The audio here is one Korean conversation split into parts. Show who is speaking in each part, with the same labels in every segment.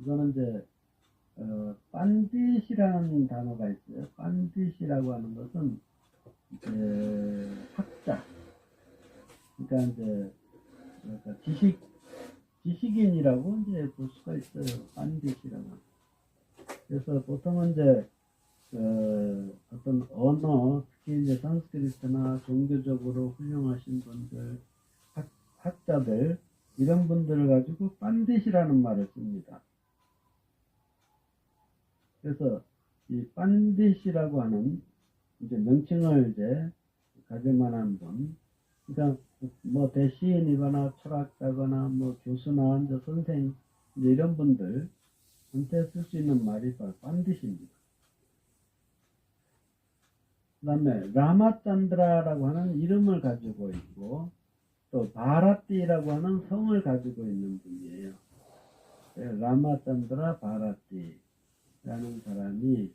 Speaker 1: 이거는 이제 어, 빤딧이라는 단어가 있어요. 빤딧이라고 하는 것은 이제 학자, 그러니까 이제 뭐랄까 지식 지식인이라고 이제 볼 수가 있어요. 빤딧이라고. 그래서 보통은 이제 어, 어떤 언어, 특히 이제 산스크리트나 종교적으로 훌륭하신 분들, 학, 학자들 이런 분들을 가지고 빤딧이라는 말을 씁니다. 그래서 이 빤딧이라고 하는 이제 명칭을 이제 가질 만 한 분, 그러니까 뭐 대시인이거나 철학자거나 뭐 교수나 이제 선생 이제 이런 분들한테 쓸 수 있는 말이 바로 빤딧입니다. 그 다음에 라마찬드라라고 하는 이름을 가지고 있고 또 바라띠라고 하는 성을 가지고 있는 분이에요. 네, 라마찬드라 바라띠 라는 사람이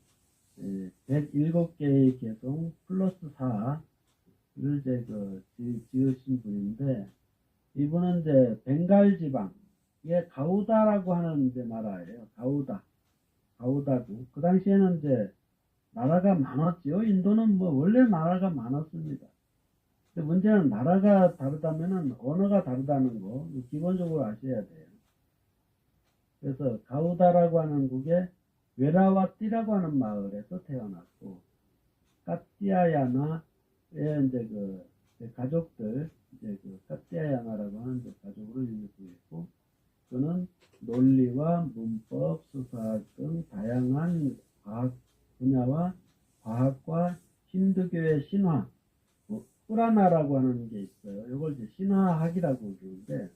Speaker 1: 107개의 개성 플러스 4를 이제 그 지- 지으신 분인데 이분은 이제 벵갈 지방 이게 가우다라고 하는 이제 나라예요. 가우다. 가우다고. 그 당시에는 이제 나라가 많았지요. 인도는 뭐 원래 나라가 많았습니다. 근데 문제는 나라가 다르다면은 언어가 다르다는 거 기본적으로 아셔야 돼요. 그래서 가우다라고 하는 국에 웨라와띠라고 하는 마을에서 태어났고 까띠아야나의 이제 그 가족들 이제 그 까띠아야나라고 하는 이제 가족으로 유명했고 그는 논리와 문법, 수사학 등 다양한 과학 분야와 과학과 힌두교의 신화, 뭐, 꾸라나라고 하는 게 있어요. 이걸 이제 신화학이라고 부르는데,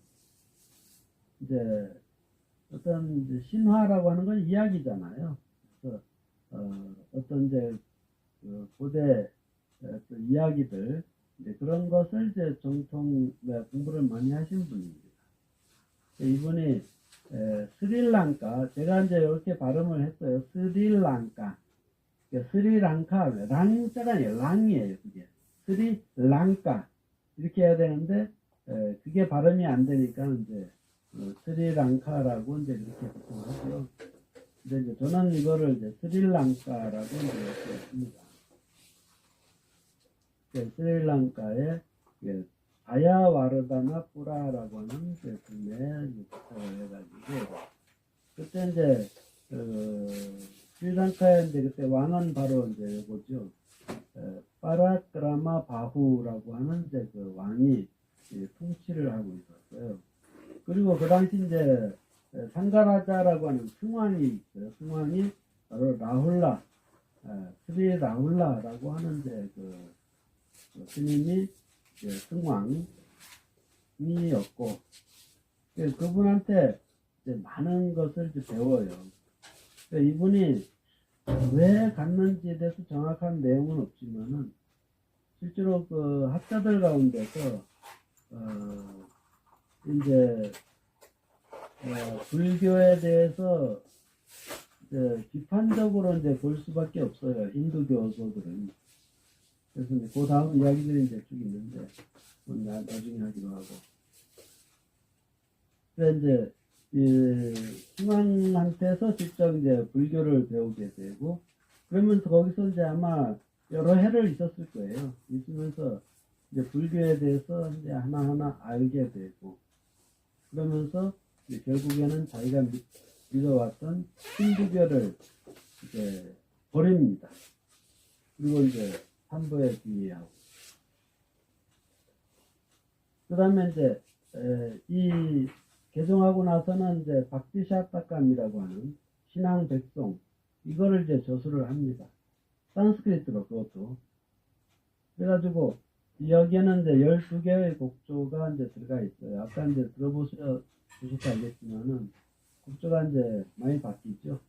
Speaker 1: 이제, 어떤 신화라고 하는 건 이야기잖아요. 그래서, 어, 어떤 이제, 그 고대 어떤 이야기들, 이제 그런 것을 이제 정통 네, 공부를 많이 하신 분입니다. 이분이 에, 스리랑카, 제가 이제 이렇게 발음을 했어요. 스리랑카. 그러니까 스리랑카, 랑자가 아니에요. 랑이에요, 그게. 스리랑카. 이렇게 해야 되는데, 에, 그게 발음이 안 되니까, 이제, 어, 스리랑카라고 이제 보통 하죠. 근데 이제 저는 이거를 이제 스리랑카라고 이제 이렇게 했습니다. 그 스리랑카의 예, 아야와르다나 뿌라라고 하는 그 분야에 부탁을 해가지고, 그때 이제, 그, 스리랑카에 이제 그때 왕은 바로 이제 이거죠. 에, 파라크라마 바후라고 하는 이제 그 왕이 예, 통치를 하고. 그리고 그 당시 이제 에, 상가라자라고 하는 승왕이 있어요. 승왕이 바로 라훌라, 에, 스리 라훌라라고 하는 이제 그, 그 스님이 이제 승왕이었고, 그 그분한테 이제 많은 것을 이제 배워요. 그러니까 이분이 왜 갔는지에 대해서 정확한 내용은 없지만은 실제로 그 학자들 가운데서 어 이제 어 불교에 대해서 이제 비판적으로 이제 볼 수밖에 없어요. 힌두 교도들은. 그래서 이제 그 다음 이야기들이 이제 쭉 있는데 나, 나중에 하기로 하고. 그래 이제 이 승왕한테서 직접 이제 불교를 배우게 되고 그러면서 거기서 이제 아마 여러 해를 있었을 거예요. 있으면서 이제 불교에 대해서 이제 하나하나 알게 되고 그러면서 결국에는 자기가 믿, 믿어왔던 힌두교를 이제 버립니다. 그리고 이제 삼부에 비하고 그 다음에 이제 에, 이 개종하고 나서는 이제 박디샤타감이라고 하는 신앙 백송 이거를 이제 저수를 합니다. 산스크리트로 그것도 그래가지고 여기에는 이제 12개의 곡조가 이제 들어가 있어요. 아까 이제 들어보셔 알겠지만은 곡조가 이제 많이 바뀌죠.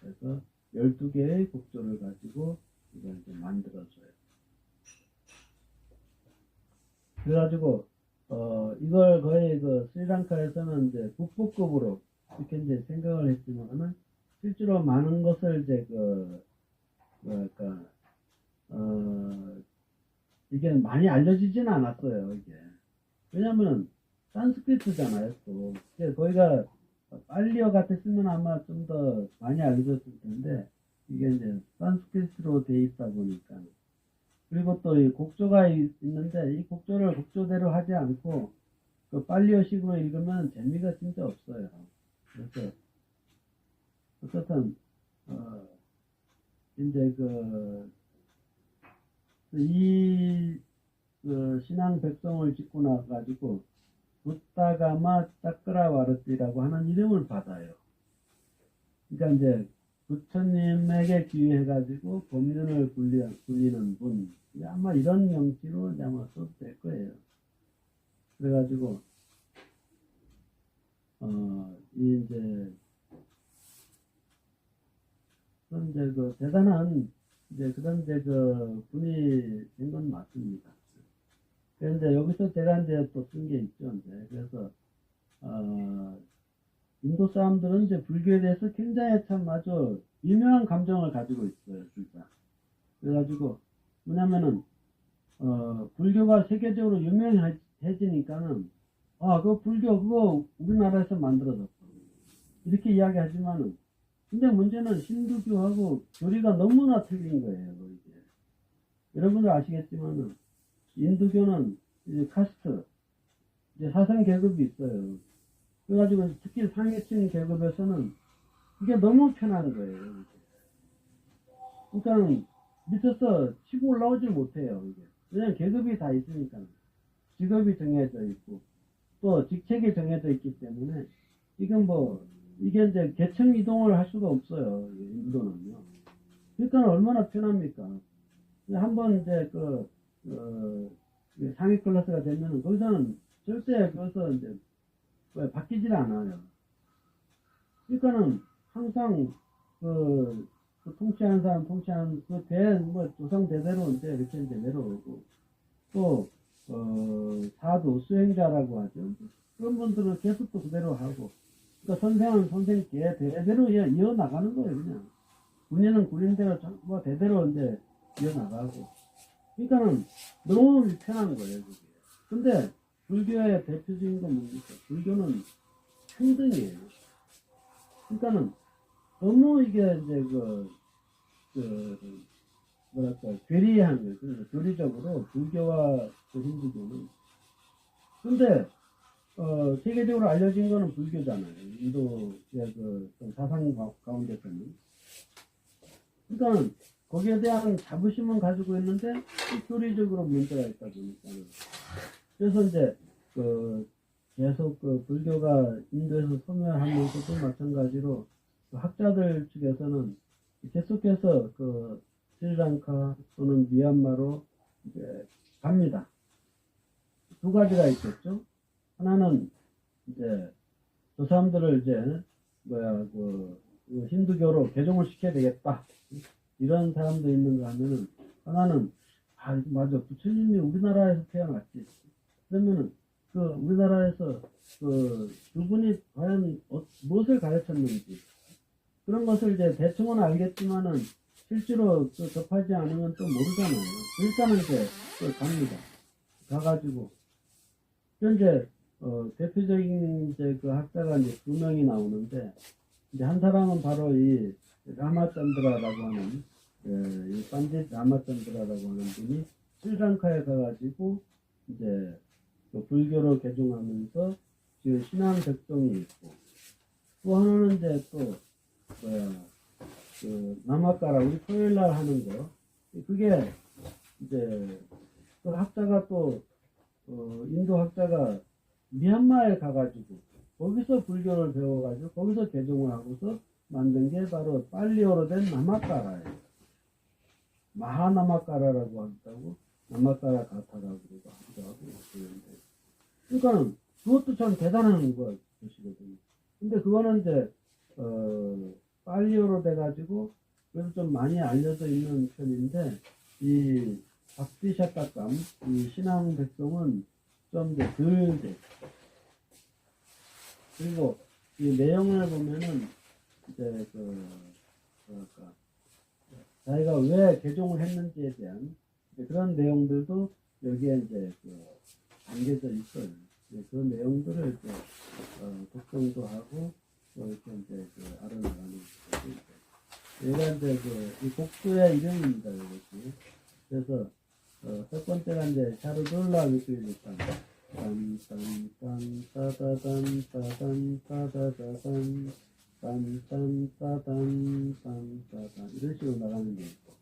Speaker 1: 그래서 12개의 곡조를 가지고 이걸 이제 만들어줘요. 그래가지고 어, 이걸 거의 그 스리랑카에서는 이제 국보급으로 이렇게 이제 생각을 했지만은 실제로 많은 것을 이제 그, 뭐랄까, 어, 이게 많이 알려지지는 않았어요, 이게. 왜냐면은 산스크리트잖아요, 또. 거기가 빨리어 같았으면 아마 좀 더 많이 알려졌을 텐데 이게 이제 산스크리트로 돼 있다 보니까 그리고 또 이 곡조가 이- 있는데 이 곡조를 곡조대로 하지 않고 그 빨리어식으로 읽으면 재미가 진짜 없어요. 그래서 어쨌든 어 이제 그 이, 그 신앙 백성을 짓고 나가지고, 부타가마 짜크라와르티라고 하는 이름을 받아요. 그러니까 이제, 부처님에게 기회해가지고, 법륜을 굴리, 굴리는 분. 아마 이런 명칭으로 아마 써도 될 거예요. 그래가지고, 어, 이 이제, 이제 그 대단한 이제 그런 이제 그 분이 된건 맞습니다. 그런데 여기서 제가 이제 또 쓴 게 있죠. 이제 그래서 어, 인도 사람들은 이제 불교에 대해서 굉장히 참 아주 유명한 감정을 가지고 있어요, 진짜. 그래가지고 뭐냐면은 어, 불교가 세계적으로 유명해지니까는 아, 그 불교 그거 우리나라에서 만들어졌어. 이렇게 이야기하지만은 근데 문제는 힌두교하고 교리가 너무나 틀린 거예요, 이게. 여러분들 아시겠지만은, 인두교는 이제 카스트, 이제 사상 계급이 있어요. 그래가지고 특히 상해층 계급에서는 이게 너무 편한 거예요. 그러니까 밑에서 치고 올라오지 못해요, 이게. 그냥 계급이 다 있으니까. 직업이 정해져 있고, 또 직책이 정해져 있기 때문에, 이건 뭐, 이게 이제 계층 이동을 할 수가 없어요. 이 인도는요. 그러니까 얼마나 편합니까? 한번 이제 그, 어, 이 상위 클래스가 되면은 거기서는 절대 거기서 이제 왜 바뀌질 않아요. 그러니까는 항상 그, 그 통치하는 사람 통치하는 그 대, 뭐 조상 대대로 이제 이렇게 이제 내려오고 또, 어, 사도, 수행자라고 하죠. 그런 분들은 계속 또 그대로 하고 그러니까 선생은 선생께 대대로 이어, 이어나가는 거예요, 그냥. 군인은 군인대로, 전- 뭐, 대대로 이제 이어나가고. 그러니까는 너무 편한 거예요, 그게. 근데, 불교의 대표적인 건 뭡니까? 불교는 평등이에요. 그러니까는, 너무 이게 이제 그, 그, 뭐랄까, 괴리한 거예요. 그러니까 교리적으로, 불교와 그 힌두교는. 근데, 어, 세계적으로 알려진 거는 불교잖아요. 인도의 그, 좀 사상 가- 가운데서는. 그러니까, 거기에 대한 자부심은 가지고 있는데, 이 교리적으로 문제가 있다 보니까. 그래서 이제, 그, 계속 그 불교가 인도에서 소멸하면서도 마찬가지로, 그 학자들 측에서는 계속해서 그, 스리랑카 또는 미얀마로 이제 갑니다. 두 가지가 있겠죠. 하나는 이제 저 사람들을 이제 뭐야 그, 그 힌두교로 개종을 시켜야 되겠다. 이런 사람도 있는가 하면은 하나는 아 맞아. 부처님이 우리나라에서 태어났지. 그러면은 그 우리나라에서 그 그분이 과연 어- 무엇을 가르쳤는지. 그런 것을 이제 대충은 알겠지만은 실제로 그 접하지 않으면 또 모르잖아요. 일단은 이제 또 갑니다. 가가지고. 현재 어, 대표적인 이제 그 학자가 이제 두 명이 나오는데, 이제 한 사람은 바로 이 라마찬드라라고 하는, 예, 이 반딧 라마찬드라라고 하는 분이 스리랑카에 가가지고, 이제 그 불교로 개종하면서 지금 신앙 백성이 있고, 또 하나는 이제 또, 뭐야, 그 남아까라, 우리 토요일 날 하는 거, 그게 이제 그 학자가 또, 어, 인도 학자가 미얀마에 가가지고 거기서 불교를 배워가지고 거기서 개종을 하고서 만든 게 바로 빨리어로 된 나마까라예요. 마하나마까라라고 한다고 나마까라 가타라고 그러고 하기도 하고 그러는데 그러니까는 그것도 참 대단한 거- 것이거든요. 근데 그거는 이제 어 빨리어로 돼가지고 그래서 좀 많이 알려져 있는 편인데 이 박디샤까감 이 신앙 백성은 좀 이제 덜 돼. 그리고 이 내용을 보면은 이제 그 뭐랄까 자기가 왜 개종을 했는지에 대한 그런 내용들도 여기에 이제 그 담겨져 있어요. 그런 내용들을 이제 어, 독송도 하고 또 이렇게 이제 그 알아나가는 있어요. 얘가 이제 그, 이 곡수의 이름입니다, 이것이. 그래서, 어, 첫 번째가 이제 샤르돌라 위크리스탄. 딴, 딴, 딴, 따다단, 따단, 따다다단, 딴, 딴, 따단, 딴, 따단. 이런 식으로 나가는 게 있고.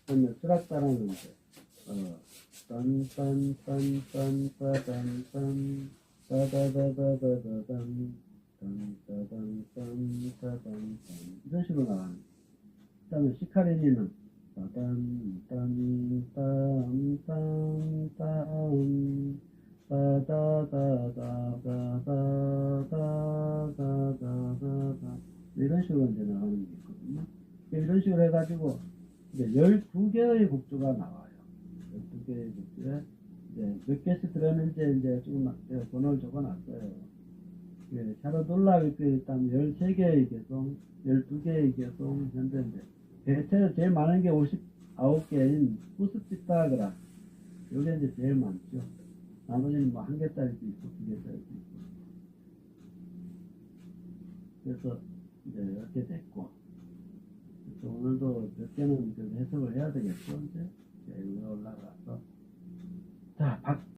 Speaker 1: 그다음에 수락다라는 이제, 어, 딴, 딴, 딴, 딴, 따단, 딴. 이런 식으로 나가는. 그 다음에 시카리니는 이런 식으로 이제 나가는 게 있거든요. 이런 식으로 해가지고 이제 12개의 곡조가 나와요. 12개의 곡조에 이제 몇 개씩 들었는지 이제 조금 번호를 적어놨어요. 예, 샤르돌라 위크에 일단 13개의 개송, 12개의 개송, 현재 이제 대체로 제일 많은 게 59개인 후스피타그라. 요게 이제 제일 많죠. 나머지는 뭐 한 개짜리도 있고 두 개짜리도 있고. 그래서 이제 이렇게 됐고. 그래서 오늘도 몇 개는 그 해석을 해야 되겠죠, 이제. 자, 여기 올라가서. 자, 박,